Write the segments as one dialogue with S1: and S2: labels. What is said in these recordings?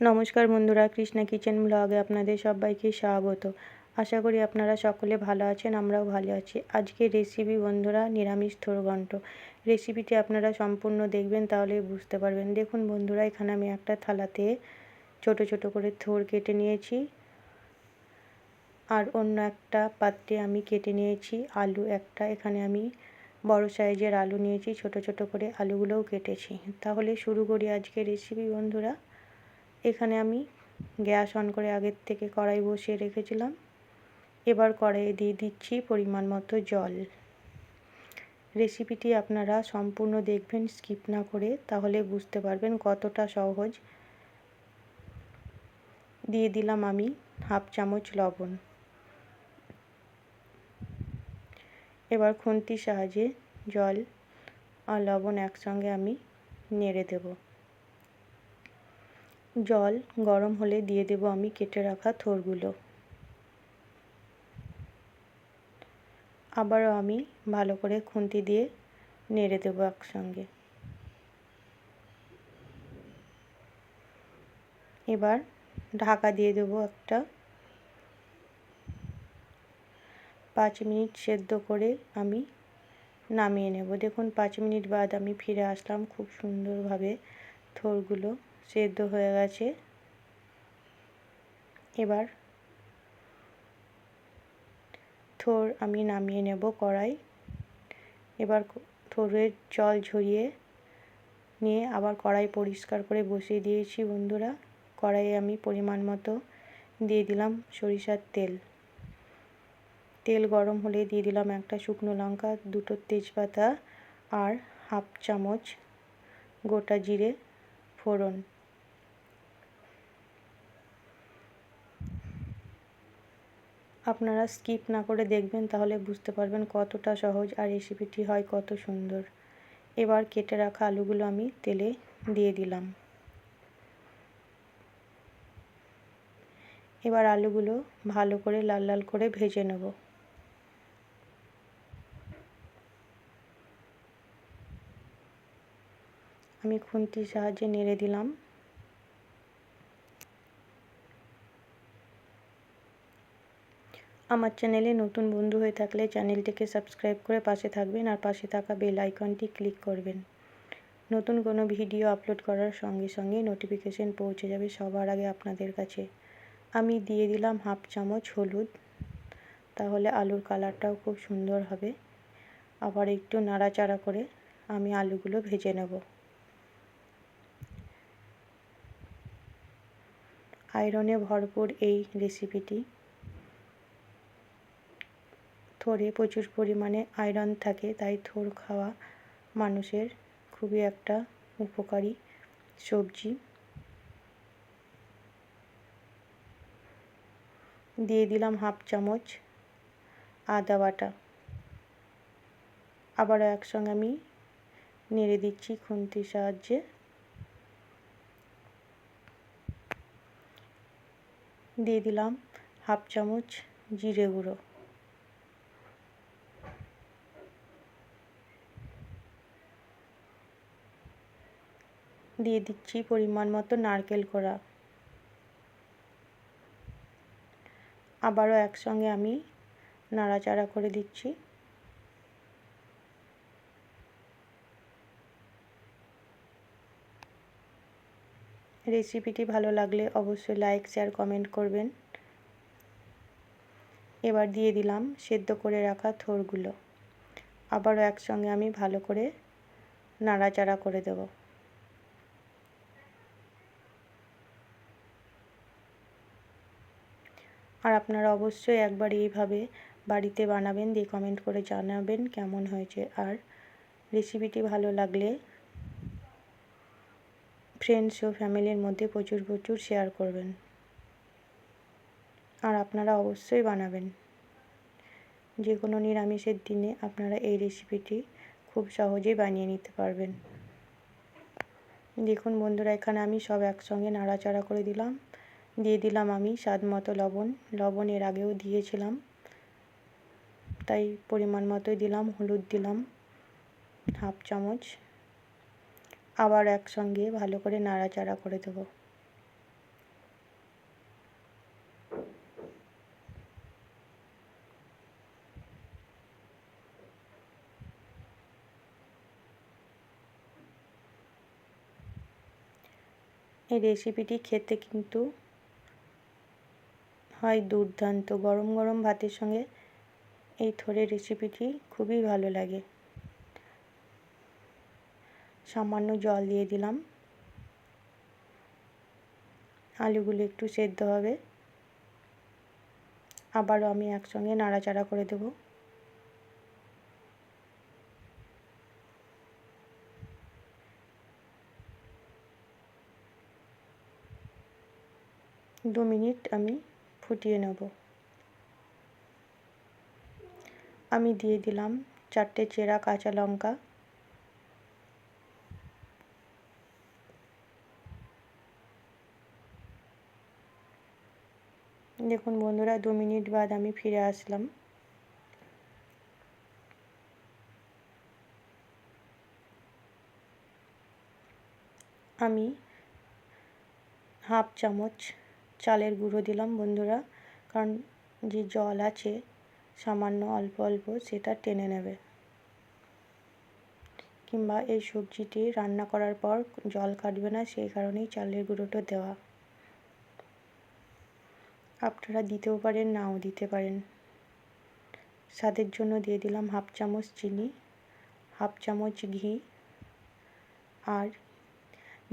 S1: নমস্কার বন্ধুরা, কৃষ্ণা কিচেন ব্লগে আপনাদের সবাইকে স্বাগত। আশা করি আপনারা সকলে ভালো আছেন, আমরাও ভালো আছি। আজকে রেসিপি বন্ধুরা, নিরামিষ থোরঘণ্ট রেসিপিটি আপনারা সম্পূর্ণ দেখবেন, তাহলে বুঝতে পারবেন। দেখুন বন্ধুরা, এখানে আমি একটা থালাতে ছোট ছোট করে থোর কেটে নিয়েছি। আর অন্য একটা পাত্রে আমি কেটে নিয়েছি আলু একটা। এখানে আমি বড় সাইজের আলু নিয়েছি, ছোট ছোট করে আলুগুলোও কেটেছি। তাহলে শুরু করি আজকে রেসিপি বন্ধুরা। এখানে আমি গ্যাস অন করে আগের থেকে কড়াই বসিয়ে রেখেছিলাম। এবার কড়াইয়ে দিয়ে দিচ্ছি পরিমাণ মতো জল। রেসিপিটি আপনারা সম্পূর্ণ দেখবেন, স্কিপ না করে, তাহলে বুঝতে পারবেন কতটা সহজ। দিয়ে দিলাম আমি হাফ চামচ লবণ। এবার খুন্তির সাহায্যে জল আর লবণ একসঙ্গে আমি নেড়ে দেবো। জল গরম হলে দিয়ে দেব আমি কেটে রাখা থোরগুলো। আবারও আমি ভালো করে খুন্তি দিয়ে নেড়ে দেবো একসঙ্গে। এবার ঢাকা দিয়ে দেব একটা পাঁচ মিনিট সেদ্ধ করে আমি নামিয়ে নেব। দেখুন, পাঁচ মিনিট বাদ আমি ফিরে আসলাম। খুব সুন্দরভাবে থোরগুলো সেদ্ধ হয়ে গেছে। এবার থোর আমি নামিয়ে নেব কড়াই। এবার থোরের জল ঝরিয়ে নিয়ে আবার কড়াই পরিষ্কার করে বসিয়ে দিয়েছি বন্ধুরা। কড়াইয়ে আমি পরিমাণ মতো দিয়ে দিলাম সরিষার তেল। তেল গরম হলে দিয়ে দিলাম একটা শুকনো লঙ্কা, দুটো তেজপাতা আর হাফ চামচ গোটা জিরে ফোড়ন। আপনারা স্কিপ না করে দেখবেন, তাহলে বুঝতে পারবেন কতটা সহজ আর রেসিপিটি হয় কত সুন্দর। এবার কেটে রাখা আলুগুলো আমি তেলে দিয়ে দিলাম। এবার আলুগুলো ভালো করে লাল লাল করে ভেজে নেব। আমি খুন্তির সাহায্যে নেড়ে দিলাম। আমার চ্যানেলে নতুন বন্ধু হয়ে থাকলে চ্যানেলটিকে সাবস্ক্রাইব করে পাশে থাকবেন আর পাশে থাকা বেল আইকনটি ক্লিক করবেন। নতুন কোনো ভিডিও আপলোড করার সঙ্গে সঙ্গে নোটিফিকেশন পৌঁছে যাবে সবার আগে আপনাদের কাছে। আমি দিয়ে দিলাম হাফ চামচ হলুদ। তাহলে আলুর কালারটাও খুব সুন্দর হবে। আবার একটু নাড়াচাড়া করে আমি আলুগুলো ভেজে নেব। আয়রনে ভরপুর এই রেসিপিটি থোরে প্রচুর পরিমাণে আয়রন থাকে, তাই থোর খাওয়া মানুষের খুবই একটা উপকারী সবজি। দিয়ে দিলাম হাফ চামচ আদা বাটা। আবারও একসঙ্গে আমি নেড়ে দিচ্ছি খুন্তির সাহায্যে। দিয়ে দিলাম হাফ চামচ জিরে গুঁড়ো। দিয়ে দিচ্ছি পরিমাণ মতো নারকেল কোড়া। আবারও একসঙ্গে আমি নাড়াচাড়া করে দিচ্ছি। রেসিপিটি ভালো লাগলে অবশ্যই লাইক, শেয়ার, কমেন্ট করবেন। এবার দিয়ে দিলাম সেদ্ধ করে রাখা থোরগুলো। আবারও একসঙ্গে আমি ভালো করে নাড়াচাড়া করে দেবো। আর আপনারা অবশ্যই একবার এইভাবে বাড়িতে বানাবেন, দিয়ে কমেন্ট করে জানাবেন কেমন হয়েছে। আর রেসিপিটি ভালো লাগলে ফ্রেন্ডস ও ফ্যামিলির মধ্যে প্রচুর প্রচুর শেয়ার করবেন। আর আপনারা অবশ্যই বানাবেন। যে কোনো নিরামিষের দিনে আপনারা এই রেসিপিটি খুব সহজেই বানিয়ে নিতে পারবেন। দেখুন বন্ধুরা, এখানে আমি সব একসঙ্গে নাড়াচাড়া করে দিলাম। দিয়ে দিলাম আমি স্বাদ মতো লবণ। লবণ এর আগেও দিয়েছিলাম। তাই পরিমাণ মতোই দিলাম, হলুদ দিলাম, হাফ চামচ। আবার একসঙ্গে ভালো করে নাড়াচাড়া করে দেবো। এই রেসিপিটি খেতে কিন্তু হয় দুর্দান্ত গরম গরম ভাতের সঙ্গে। এই থোড়ের রেসিপিটি খুবই ভালো লাগে। সামান্য জল দিয়ে দিলাম। আলুগুলো একটু সেদ্ধ হবে। আবারও আমি একসঙ্গে নাড়াচাড়া করে দেব। দু মিনিট আমি ফুটিয়ে নেব। আমি দিয়ে দিলাম চারটে চেরা কাঁচা লঙ্কা। দেখুন বন্ধুরা, দু মিনিট বাদ আমি ফিরে আসলাম। আমি হাফ চামচ চালের গুঁড়ো দিলাম বন্ধুরা, কারণ যে জল আছে সামান্য অল্প অল্প সেটা টেনে নেবে। কিংবা এই সবজিটি রান্না করার পর জল কাটবে না, সেই কারণেই চালের গুঁড়োটা দেওয়া। আপনারা দিতেও পারেন, নাও দিতে পারেন। স্বাদের জন্য দিয়ে দিলাম হাফ চামচ চিনি, হাফ চামচ ঘি, আর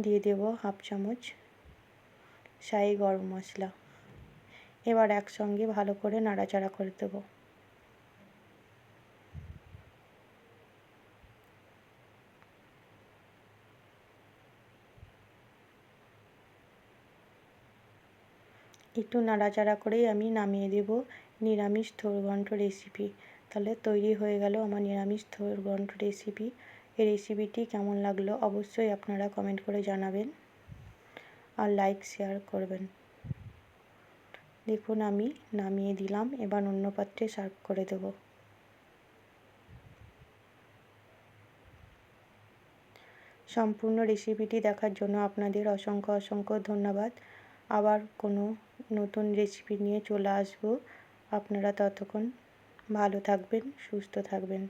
S1: দিয়ে দেব হাফ চামচ শাহি গরম মশলা। এবার একসঙ্গে ভালো করে নাড়াচাড়া করে দেবো। একটু নাড়াচাড়া করেই আমি নামিয়ে দেব নিরামিষ থোরঘণ্ট রেসিপি তাহলে তৈরি হয়ে গেল আমার নিরামিষ থোরঘণ্ট রেসিপি এই রেসিপিটি কেমন লাগল অবশ্যই আপনারা কমেন্ট করে জানাবেন। আর লাইক শেয়ার করবেন। দেখুন আমি নামিয়ে দিলাম, এবার অন্য পাত্রে সার্ভ করে দেব। সম্পূর্ণ রেসিপিটি দেখার জন্য আপনাদের অসংখ্য অসংখ্য ধন্যবাদ। আবার কোনো নতুন রেসিপি নিয়ে চলে আসব। আপনারা ততক্ষণ ভালো থাকবেন, সুস্থ থাকবেন।